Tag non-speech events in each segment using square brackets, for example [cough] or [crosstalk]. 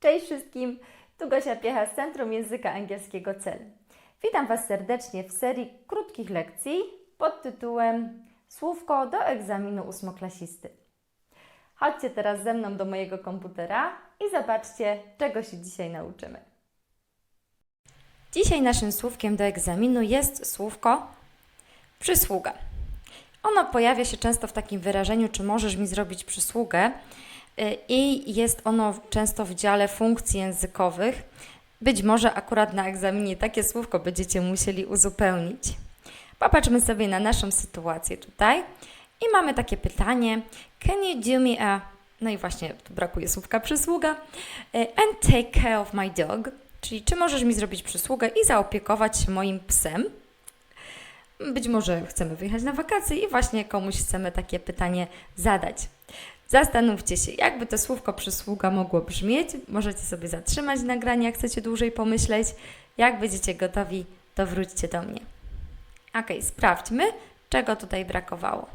Cześć wszystkim, tu Gosia Piecha z Centrum Języka Angielskiego CEL. Witam Was serdecznie w serii krótkich lekcji pod tytułem Słówko do egzaminu ósmoklasisty. Chodźcie teraz ze mną do mojego komputera i zobaczcie, czego się dzisiaj nauczymy. Dzisiaj naszym słówkiem do egzaminu jest słówko przysługa. Ono pojawia się często w takim wyrażeniu, czy możesz mi zrobić przysługę, i jest ono często w dziale funkcji językowych. Być może akurat na egzaminie takie słówko będziecie musieli uzupełnić. Popatrzmy sobie na naszą sytuację tutaj. I mamy takie pytanie: Can you do me a. No i właśnie tu brakuje słówka przysługa. y, And take care of my dog. Czyli czy możesz mi zrobić przysługę i zaopiekować się moim psem? Być może chcemy wyjechać na wakacje i właśnie komuś chcemy takie pytanie zadać. Zastanówcie się, jakby to słówko przysługa mogło brzmieć. Możecie sobie zatrzymać nagranie, jak chcecie dłużej pomyśleć. Jak będziecie gotowi, to wróćcie do mnie. Ok, sprawdźmy, czego tutaj brakowało.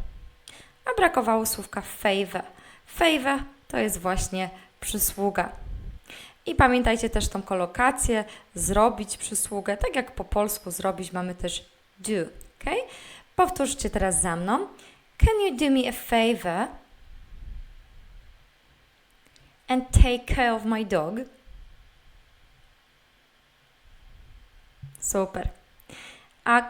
A brakowało słówka favor. Favor to jest właśnie przysługa. I pamiętajcie też tą kolokację, zrobić przysługę, tak jak po polsku zrobić mamy też do, ok? Powtórzcie teraz za mną. Can you do me a favor and take care of my dog? Super. Ok,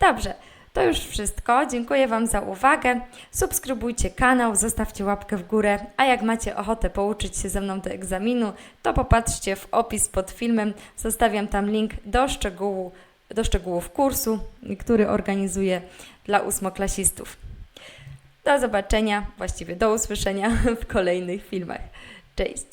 dobrze. To już wszystko. Dziękuję Wam za uwagę. Subskrybujcie kanał, zostawcie łapkę w górę, a jak macie ochotę pouczyć się ze mną do egzaminu, to popatrzcie w opis pod filmem. Zostawiam tam link do, szczegółu, do szczegółów kursu, który organizuję dla ósmoklasistów. Do zobaczenia, właściwie do usłyszenia [laughs] w kolejnych filmach. Cześć!